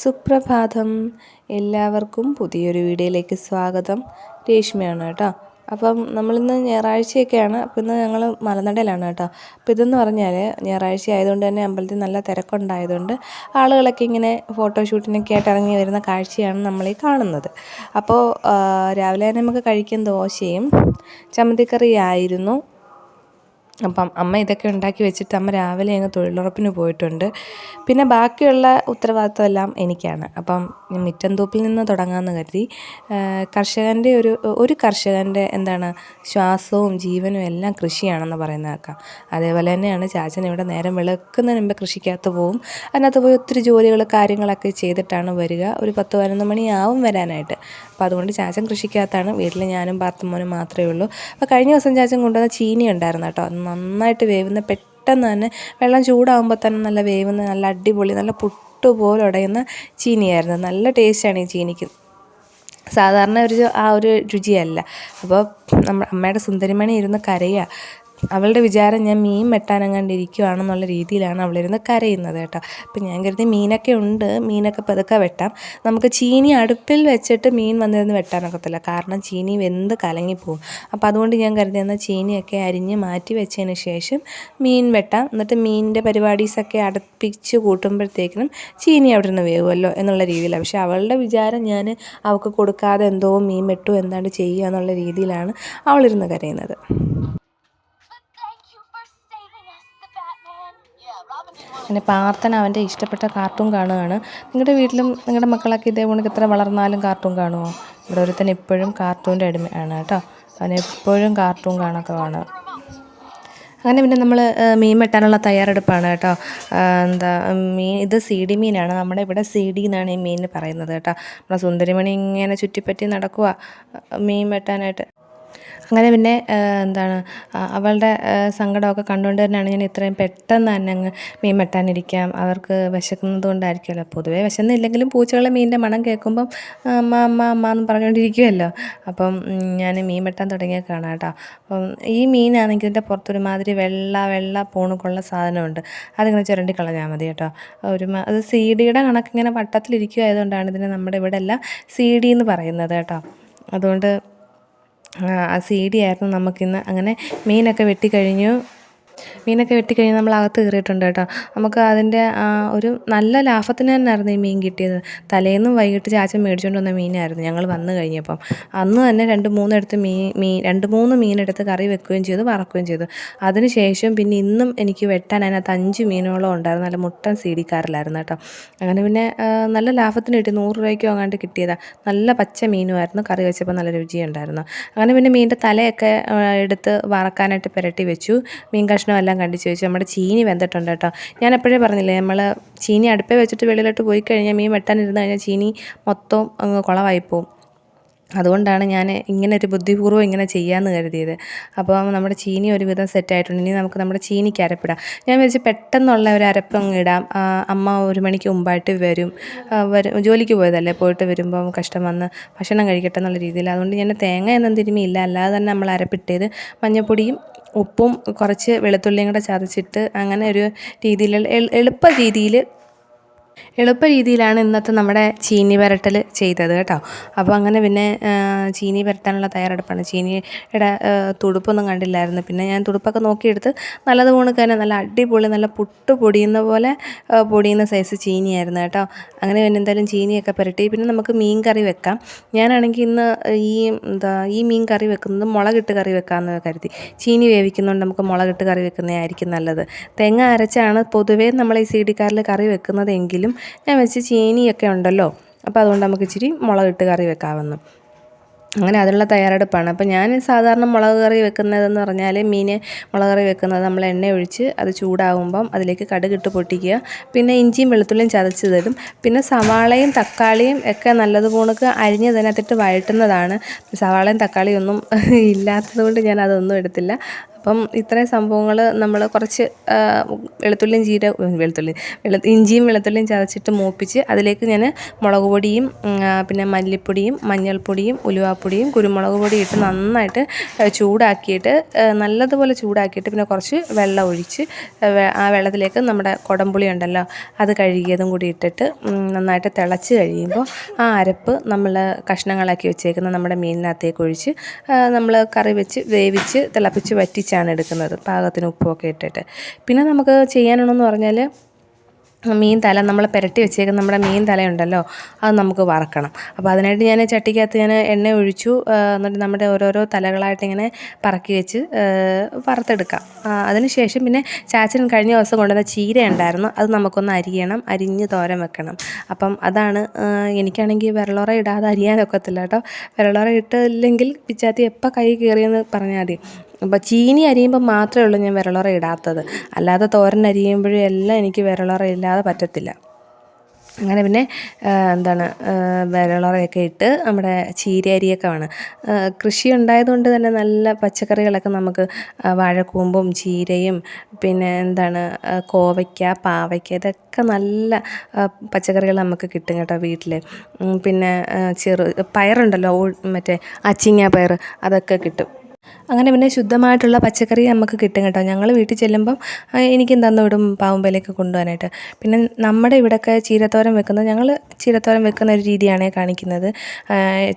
സുപ്രഭാതം. എല്ലാവർക്കും പുതിയൊരു വീഡിയോയിലേക്ക് സ്വാഗതം. രേഷ്മയാണ് കേട്ടോ. അപ്പം നമ്മളിന്ന് ഞായറാഴ്ചയൊക്കെയാണ്. അപ്പം ഇന്ന് ഞങ്ങൾ മലനടയിലാണ് കേട്ടോ. അപ്പം ഇതെന്ന് പറഞ്ഞാൽ ഞായറാഴ്ച ആയതുകൊണ്ട് തന്നെ അമ്പലത്തിൽ നല്ല തിരക്കുണ്ടായതുകൊണ്ട് ആളുകളൊക്കെ ഇങ്ങനെ ഫോട്ടോഷൂട്ടിനൊക്കെ ആയിട്ട് ഇറങ്ങി വരുന്ന കാഴ്ചയാണ് നമ്മളീ കാണുന്നത്. അപ്പോൾ രാവിലെ തന്നെ നമുക്ക് കഴിക്കാൻ ദോശയും ചമ്മന്തിക്കറിയായിരുന്നു അപ്പം അമ്മ ഇതൊക്കെ ഉണ്ടാക്കി വെച്ചിട്ട് അമ്മ രാവിലെ അങ്ങ് തൊഴിലുറപ്പിന് പോയിട്ടുണ്ട്. പിന്നെ ബാക്കിയുള്ള ഉത്തരവാദിത്വം എല്ലാം എനിക്കാണ്. അപ്പം ഞാൻ തൂപ്പിൽ നിന്ന് തുടങ്ങാമെന്ന് കരുതി. കർഷകന്റെ ഒരു ഒരു കർഷകന്റെ എന്താണ് ശ്വാസവും ജീവനും എല്ലാം കൃഷിയാണെന്ന് പറയുന്ന കേൾക്കാം. അതേപോലെ തന്നെയാണ് ചാച്ചൻ ഇവിടെ നേരം വിളക്കുന്നതിന് മുമ്പ് കൃഷിക്കകത്ത് പോവും. അതിനകത്ത് പോയി ഒത്തിരി ജോലികൾ കാര്യങ്ങളൊക്കെ ചെയ്തിട്ടാണ് വരിക. ഒരു പത്ത് പതിനൊന്ന് മണിയാവും വരാനായിട്ട്. അപ്പോൾ അതുകൊണ്ട് ചാച്ചൻ കൃഷിക്കകത്താണ്. വീട്ടിൽ ഞാനും പാർത്തമ്മോനും മാത്രമേ ഉള്ളൂ. അപ്പോൾ കഴിഞ്ഞ ദിവസം ചാച്ചൻ കൊണ്ടുവന്ന ചീനി ഉണ്ടായിരുന്നു കേട്ടോ. അത് നന്നായിട്ട് വേവുന്ന പെട്ടെന്ന് തന്നെ വെള്ളം ചൂടാകുമ്പോൾ തന്നെ നല്ല വേവുന്ന നല്ല അടിപൊളി നല്ല പുട്ട് പോലെ ഉടയുന്ന ചീനിയായിരുന്നു. നല്ല ടേസ്റ്റാണ് ഈ ചീനിക്ക്. സാധാരണ ഒരു ആ ഒരു രുചിയല്ല. അപ്പോൾ നമ്മുടെ അമ്മയുടെ സുന്ദരിമണി ഇരുന്ന് കരയുക അവളുടെ വിചാരം ഞാൻ മീൻ വെട്ടാനെങ്ങാണ്ട് ഇരിക്കുവാണെന്നുള്ള രീതിയിലാണ് അവളിരുന്ന് കരയുന്നത് കേട്ടോ. അപ്പം ഞാൻ കരുതി മീനൊക്കെ ഉണ്ട് മീനൊക്കെ പതുക്കെ വെട്ടാം. നമുക്ക് ചീനി അടുപ്പിൽ വെച്ചിട്ട് മീൻ വന്നിരുന്ന് വെട്ടാനൊക്കത്തില്ല കാരണം ചീനി വെന്ത് കലങ്ങിപ്പോവും. അപ്പോൾ അതുകൊണ്ട് ഞാൻ കരുതി എന്നാൽ ചീനിയൊക്കെ അരിഞ്ഞ് മാറ്റി വെച്ചതിന് ശേഷം മീൻ വെട്ടാം. എന്നിട്ട് മീനിന്റെ പരിപാടീസൊക്കെ അടുപ്പിച്ച് കൂട്ടുമ്പോഴത്തേക്കിനും ചീനി അവിടെ നിന്ന് വേവുമല്ലോ എന്നുള്ള രീതിയിലാണ്. പക്ഷേ അവളുടെ വിചാരം ഞാൻ അവൾക്ക് കൊടുക്കാതെ എന്തോ മീൻ വെട്ടു എന്താണ് ചെയ്യുക എന്നുള്ള രീതിയിലാണ് അവളിരുന്ന് കരയുന്നത്. Robin പാർത്ഥൻ അവന്റെ ഇഷ്ടപ്പെട്ട കാർട്ടൂൺ കാണുകയാണ്. നിങ്ങളുടെ വീട്ടിലും നിങ്ങളുടെ മക്കളൊക്കെ ഇതേപോലെ എത്ര വളർന്നാലും കാർട്ടൂൺ കാണുമോ? ഇവിടെ ഒരുത്തൻ ഇപ്പോഴും കാർട്ടൂന്റെ അടിമയാണ് കേട്ടോ. അവൻ എപ്പോഴും കാർട്ടൂൺ കാണൊക്കെ കാണുക അങ്ങനെ പിന്നെ നമ്മൾ മീൻ വെട്ടാനുള്ള തയ്യാറെടുപ്പാണ് കേട്ടോ. എന്താ മീൻ ഇത് സി ഡി മീനാണ്. നമ്മുടെ ഇവിടെ സി ഡി എന്നാണ് ഈ മീനിന് പറയുന്നത് കേട്ടോ. നമ്മുടെ സുന്ദരിമണി ഇങ്ങനെ ചുറ്റിപ്പറ്റി നടക്കുക മീൻ വെട്ടാനായിട്ട്. അങ്ങനെ പിന്നെ എന്താണ് അവളുടെ സങ്കടമൊക്കെ കണ്ടുകൊണ്ട് തന്നെയാണ് ഞാൻ ഇത്രയും പെട്ടെന്ന് തന്നെ അങ്ങ് മീൻ വെട്ടാനിരിക്കാം. അവർക്ക് വിശക്കുന്നത് കൊണ്ടായിരിക്കുമല്ലോ പൊതുവേ വിശന്നില്ലെങ്കിലും പൂച്ചകളെ മീനിന്റെ മണം കേൾക്കുമ്പം അമ്മ അമ്മ അമ്മ എന്ന് പറഞ്ഞുകൊണ്ടിരിക്കുമല്ലോ അപ്പം ഞാൻ മീൻ വെട്ടാൻ തുടങ്ങിയേക്കാണ് കേട്ടോ. അപ്പം ഈ മീനാണെങ്കിൽ ഇതിന്റെ പുറത്തൊരുമാതിരി വെള്ള വെള്ള പൂണുക്കുള്ള സാധനമുണ്ട്. അതിങ്ങനെ ചുരണ്ടി കളഞ്ഞാൽ മതി കേട്ടോ. ഒരു അത് സി ഡിയുടെ കണക്കിങ്ങനെ വട്ടത്തിലിരിക്കുമായതുകൊണ്ടാണ് ഇതിനെ നമ്മുടെ ഇവിടെ എല്ലാം സി ഡി എന്ന് പറയുന്നത് കേട്ടോ. അതുകൊണ്ട് ആ സി ഡി ആയിരുന്നു നമുക്കിന്ന്. അങ്ങനെ മീനൊക്കെ വെട്ടിക്കഴിഞ്ഞു മീനൊക്കെ വെട്ടിക്കഴിഞ്ഞ് നമ്മൾ അകത്ത് കയറിയിട്ടുണ്ട് കേട്ടോ. നമുക്ക് അതിന്റെ ഒരു നല്ല ലാഭത്തിന് തന്നെയായിരുന്നു ഈ മീൻ കിട്ടിയത്. തലേന്നും വൈകിട്ട് ചാച്ചൻ മേടിച്ചുകൊണ്ട് വന്ന മീനായിരുന്നു. ഞങ്ങൾ വന്നു കഴിഞ്ഞപ്പം. അന്ന് തന്നെ രണ്ട് മൂന്നെടുത്ത് മീൻ മീൻ രണ്ട് മൂന്ന് മീനെടുത്ത് കറി വെക്കുകയും ചെയ്തു വറക്കുകയും ചെയ്തു. അതിന് ശേഷം പിന്നെ ഇന്നും എനിക്ക് വെട്ടാൻ അതിനകത്ത് അഞ്ച് മീനുകളോ ഉണ്ടായിരുന്നു. നല്ല മുട്ടൻ സീഡിക്കാറില്ലായിരുന്നു കേട്ടോ. അങ്ങനെ പിന്നെ നല്ല ലാഭത്തിന് കിട്ടി. നൂറ് രൂപയ്ക്കോ അങ്ങാണ്ട് കിട്ടിയതാണ് നല്ല പച്ച മീനുമായിരുന്നു കറി വെച്ചപ്പോൾ നല്ല രുചിയുണ്ടായിരുന്നു. അങ്ങനെ പിന്നെ മീനിന്റെ തലയൊക്കെ എടുത്ത് വറക്കാനായിട്ട് പുരട്ടി വെച്ചു. മീൻ കഷ്ണം എല്ലാം കണ്ടു ചോദിച്ചു നമ്മുടെ ചീനി വെന്തിട്ടുണ്ട് കേട്ടോ. ഞാൻ എപ്പോഴേ പറഞ്ഞില്ലേ നമ്മൾ ചീനി അടുപ്പേ വെച്ചിട്ട് വെളിയിലോട്ട് പോയി കഴിഞ്ഞാൽ മീൻ വെട്ടാനിരുന്ന് കഴിഞ്ഞാൽ ചീനി മൊത്തം അങ്ങ് പോവും. അതുകൊണ്ടാണ് ഞാൻ ഇങ്ങനെ ഒരു ബുദ്ധിപൂർവം ഇങ്ങനെ ചെയ്യാമെന്ന് കരുതിയത്. അപ്പോൾ നമ്മുടെ ചീനി ഒരുവിധം സെറ്റായിട്ടുണ്ട് ഇനി നമുക്ക് നമ്മുടെ ചീനിക്ക് അരപ്പിടാം. ഞാൻ വിചാരിച്ച് പെട്ടെന്നുള്ള ഒരു അരപ്പ് അങ്ങ് ഇടാം. അമ്മ ഒരു മണിക്ക് മുമ്പായിട്ട് വരും. വരും ജോലിക്ക് പോയതല്ലേ പോയിട്ട് വരുമ്പം കഷ്ടം വന്ന് ഭക്ഷണം കഴിക്കട്ടെ എന്നുള്ള രീതിയിൽ. അതുകൊണ്ട് ഞാൻ തേങ്ങ എന്നും തിരുമിയില്ല അല്ലാതെ തന്നെ നമ്മൾ അരപ്പിട്ടത് മഞ്ഞപ്പൊടിയും ഉപ്പും കുറച്ച് വെളുത്തുള്ളിയും കൂടെ ചതച്ചിട്ട് അങ്ങനെ ഒരു രീതിയിൽ എളുപ്പ രീതിയിൽ എളുപ്പ രീതിയിലാണ് ഇന്നത്തെ നമ്മുടെ ചീനി വരട്ടൽ ചെയ്തത് കേട്ടോ. അപ്പോൾ അങ്ങനെ പിന്നെ ചീനി വരട്ടാനുള്ള തയ്യാറെടുപ്പാണ്. ചീനിയുടെ തുടുപ്പൊന്നും കണ്ടില്ലായിരുന്നു. പിന്നെ ഞാൻ തുടുപ്പൊക്കെ നോക്കിയെടുത്ത് നല്ലത് കണക്ക് തന്നെ നല്ല അടിപൊളി നല്ല പുട്ട് പൊടിയുന്ന പോലെ പൊടിയുന്ന സൈസ് ചീനിയായിരുന്നു കേട്ടോ. അങ്ങനെ പിന്നെ എന്തായാലും ചീനിയൊക്കെ പുരട്ടി. പിന്നെ നമുക്ക് മീൻ കറി വെക്കാം. ഞാനാണെങ്കിൽ ഇന്ന് ഈ എന്താ ഈ മീൻ കറി വെക്കുന്നത് മുളകിട്ട് കറി വെക്കാമെന്ന് കരുതി. ചീനി വേവിക്കുന്നതുകൊണ്ട് നമുക്ക് മുളകിട്ട് കറി വെക്കുന്നതായിരിക്കും നല്ലത്. തേങ്ങ അരച്ചാണ് പൊതുവേ നമ്മൾ ഈ സി ഡി കാറിൽ കറി വെക്കുന്നത് എങ്കിലും ഞാൻ വെച്ച് ചീനിയൊക്കെ ഉണ്ടല്ലോ. അപ്പോൾ അതുകൊണ്ട് നമുക്ക് ഇച്ചിരി മുളകിട്ട് കറി വെക്കാമെന്ന്. അങ്ങനെ അതിനുള്ള തയ്യാറെടുപ്പാണ്. അപ്പോൾ ഞാൻ സാധാരണ മുളക് കറി വെക്കുന്നതെന്ന് പറഞ്ഞാൽ മീൻ മുളക് കറി വെക്കുന്നത് നമ്മൾ എണ്ണ ഒഴിച്ച് അത് ചൂടാവുമ്പം അതിലേക്ക് കടുകിട്ട് പൊട്ടിക്കുക. പിന്നെ ഇഞ്ചിയും വെളുത്തുള്ളിയും ചതച്ച് തരും. പിന്നെ സവാളയും തക്കാളിയും ഒക്കെ നല്ലത് പോണക്ക് അരിഞ്ഞ് ഇതിനകത്തിട്ട് വഴറ്റുന്നതാണ്. സവാളയും തക്കാളിയും ഒന്നും ഇല്ലാത്തത് കൊണ്ട് ഞാൻ അതൊന്നും എടുത്തില്ല. അപ്പം ഇത്രയും സംഭവങ്ങൾ നമ്മൾ കുറച്ച് വെളുത്തുള്ളിയും ജീര വെളുത്തുള്ളി വെളു ഇഞ്ചിയും വെളുത്തുള്ളിയും ചതച്ചിട്ട് മൂപ്പിച്ച് അതിലേക്ക് ഞാൻ മുളക് പൊടിയും പിന്നെ മല്ലിപ്പൊടിയും മഞ്ഞൾപ്പൊടിയും ഉലുവാപ്പൊടിയും കുരുമുളക് പൊടിയും ഇട്ട് നന്നായിട്ട് ചൂടാക്കിയിട്ട് നല്ലതുപോലെ ചൂടാക്കിയിട്ട് പിന്നെ കുറച്ച് വെള്ളം ഒഴിച്ച് ആ, വെള്ളത്തിലേക്ക് നമ്മുടെ കുടംപുളി ഉണ്ടല്ലോ അത് കഴുകിയതും കൂടി ഇട്ടിട്ട് നന്നായിട്ട് തിളച്ച് കഴിയുമ്പോൾ ആ അരപ്പ് നമ്മൾ കഷ്ണങ്ങളാക്കി വെച്ചേക്കുന്ന നമ്മുടെ മീനിനകത്തേക്ക് ഒഴിച്ച് നമ്മൾ കറി വെച്ച് വേവിച്ച് തിളപ്പിച്ച് വറ്റിച്ചാണ് എടുക്കുന്നത്. പാകത്തിന് ഉപ്പുമൊക്കെ ഇട്ടിട്ട്. പിന്നെ നമുക്ക് ചെയ്യാനുള്ളതെന്ന് പറഞ്ഞാൽ മീൻ തല നമ്മൾ പുരട്ടി വെച്ചേക്കുന്ന നമ്മുടെ മീൻ തലയുണ്ടല്ലോ അത് നമുക്ക് വറക്കണം. അപ്പോൾ അതിനായിട്ട് ഞാൻ ചട്ടിക്കകത്ത് ഞാൻ എണ്ണ ഒഴിച്ചു എന്നിട്ട് നമ്മുടെ ഓരോരോ തലകളായിട്ട് ഇങ്ങനെ പറക്കി വെച്ച് വറുത്തെടുക്കാം. അതിനുശേഷം പിന്നെ ചാച്ചൻ കഴിഞ്ഞ ദിവസം കൊണ്ടുവന്ന ചീര ഉണ്ടായിരുന്നു അത് നമുക്കൊന്ന് അരിയണം അരിഞ്ഞ് തോരൻ വെക്കണം. അപ്പം അതാണ് എനിക്കാണെങ്കിൽ വെള്ളോറ ഇടാതെ അരിയാനൊക്കത്തില്ല കേട്ടോ. വെള്ളോറ ഇട്ടില്ലെങ്കിൽ പിച്ചാത്തി എപ്പോൾ കൈ കയറിയെന്ന് പറഞ്ഞാൽ മതി. അപ്പോൾ ചീനി അരിയുമ്പോൾ മാത്രമേ ഉള്ളൂ ഞാൻ വിരളറ ഇടാത്തത്. അല്ലാതെ തോരൻ അരിയുമ്പോഴും എല്ലാം എനിക്ക് വിരളറ ഇല്ലാതെ പറ്റത്തില്ല. അങ്ങനെ പിന്നെ എന്താണ് വിരളറയൊക്കെ ഇട്ട് നമ്മുടെ ചീര അരിയൊക്കെ വേണം. ആ, കൃഷി ഉണ്ടായതുകൊണ്ട് തന്നെ നല്ല പച്ചക്കറികളൊക്കെ നമുക്ക് വാഴക്കൂമ്പും ചീരയും പിന്നെ എന്താണ് കോവയ്ക്ക പാവയ്ക്ക ഇതൊക്കെ നല്ല പച്ചക്കറികൾ നമുക്ക് കിട്ടും കേട്ടോ വീട്ടിൽ പിന്നെ ചെറു പയറുണ്ടല്ലോ മറ്റേ അച്ചിങ്ങ പയർ അതൊക്കെ കിട്ടും. അങ്ങനെ പിന്നെ ശുദ്ധമായിട്ടുള്ള പച്ചക്കറി നമുക്ക് കിട്ടും കേട്ടോ. ഞങ്ങൾ വീട്ടിൽ ചെല്ലുമ്പം എനിക്കും തന്നു വിടും പാവുമ്പലേക്ക് കൊണ്ടുപോകാനായിട്ട്. പിന്നെ നമ്മുടെ ഇവിടെയൊക്കെ ചീരത്തോരൻ വെക്കുന്നത് ഞങ്ങൾ ചീരത്തോരൻ വെക്കുന്ന ഒരു രീതിയാണ് കാണിക്കുന്നത്.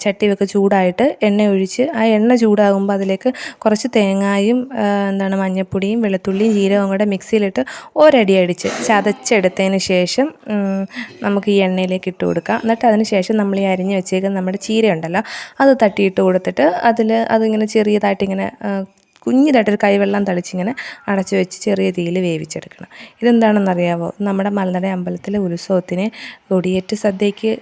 ചട്ടി വെക്ക് ചൂടായിട്ട് എണ്ണ ഒഴിച്ച് ആ എണ്ണ ചൂടാകുമ്പോൾ അതിലേക്ക് കുറച്ച് തേങ്ങായും എന്താണ് മഞ്ഞൾപ്പൊടിയും വെളുത്തുള്ളിയും ജീരകവും കൂടെ മിക്സിയിലിട്ട് ഒരടി അടിച്ച് ചതച്ചെടുത്തതിന് ശേഷം നമുക്ക് ഈ എണ്ണയിലേക്ക് ഇട്ട് കൊടുക്കാം. എന്നിട്ട് അതിന് ശേഷം നമ്മൾ ഈ അരിഞ്ഞ് വെച്ചേക്കുന്ന നമ്മുടെ ചീര ഉണ്ടല്ലോ അത് തട്ടിയിട്ട് കൊടുത്തിട്ട് അതിൽ അതിങ്ങനെ ചെറിയതായിട്ട് ആ, കുഞ്ഞിതായിട്ടൊരു കൈവെള്ളം തളിച്ചിങ്ങനെ അടച്ചു വെച്ച് ചെറിയ തീയിൽ വേവിച്ചെടുക്കണം. ഇതെന്താണെന്നറിയാവോ? നമ്മുടെ മലനട അമ്പലത്തിലെ ഉത്സവത്തിന് കൊടിയേറ്റ് സദ്യയ്ക്ക്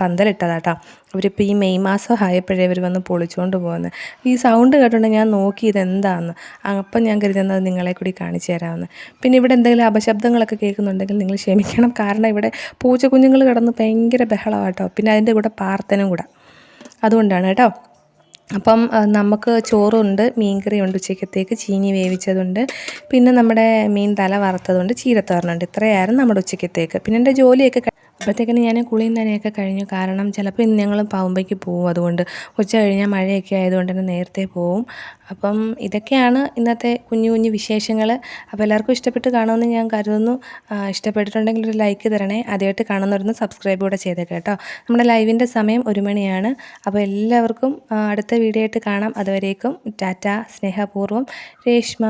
പന്തലിട്ടതാട്ടോ. അവരിപ്പോൾ ഈ മെയ് മാസം ആയപ്പോഴേ ഇവർ വന്ന് പൊളിച്ചുകൊണ്ട് പോകുന്നത് ഈ സൗണ്ട് കേട്ടോണ്ട് ഞാൻ നോക്കി ഇതെന്താന്ന്. അപ്പം ഞാൻ കരുതുന്നത് നിങ്ങളെ കൂടി കാണിച്ചു തരാമെന്ന് പിന്നെ ഇവിടെ എന്തെങ്കിലും അപശബ്ദങ്ങളൊക്കെ കേൾക്കുന്നുണ്ടെങ്കിൽ നിങ്ങൾ ക്ഷമിക്കണം. കാരണം ഇവിടെ പൂച്ചക്കുഞ്ഞുങ്ങൾ കിടന്ന് ഭയങ്കര ബഹളമാട്ടോ പിന്നെ അതിന്റെ കൂടെ പാർത്തനും കൂടെ. അതുകൊണ്ടാണ് കേട്ടോ. അപ്പം നമുക്ക് ചോറുണ്ട് മീൻകറിയുണ്ട് ഉച്ചക്കത്തേക്ക് ചീനി വേവിച്ചതുണ്ട്. പിന്നെ നമ്മുടെ മീൻ തല വറുത്തതുണ്ട് ചീരത്തോരനുണ്ട്. ഇത്രയായിരുന്നു നമ്മുടെ ഉച്ചക്കത്തേക്ക് പിന്നെ എന്റെ ജോലിയൊക്കെ അപ്പോഴത്തേക്കിന് ഞാൻ കുളിയും നനയൊക്കെ കഴിഞ്ഞു. കാരണം ചിലപ്പോൾ ഇന്ന് ഞങ്ങൾ പാവുമ്പയ്ക്ക് പോവും അതുകൊണ്ട്. ഉച്ച കഴിഞ്ഞാൽ മഴയൊക്കെ ആയതുകൊണ്ട് തന്നെ നേരത്തെ പോവും. അപ്പം ഇതൊക്കെയാണ് ഇന്നത്തെ കുഞ്ഞു കുഞ്ഞു വിശേഷങ്ങൾ അപ്പോൾ എല്ലാവർക്കും ഇഷ്ടപ്പെട്ട് കാണുമെന്ന് ഞാൻ കരുതുന്നു. ഇഷ്ടപ്പെട്ടിട്ടുണ്ടെങ്കിൽ ഒരു ലൈക്ക് തരണേ. ആദ്യമായിട്ട് കാണുന്നവരൊന്ന് സബ്സ്ക്രൈബ് കൂടെ ചെയ്തേക്കാം കേട്ടോ. നമ്മുടെ ലൈവിന്റെ സമയം ഒരു മണിയാണ്. അപ്പോൾ എല്ലാവർക്കും അടുത്ത വീഡിയോ ആയിട്ട് കാണാം. അതുവരേക്കും ടാറ്റ സ്നേഹപൂർവം രേഷ്മ.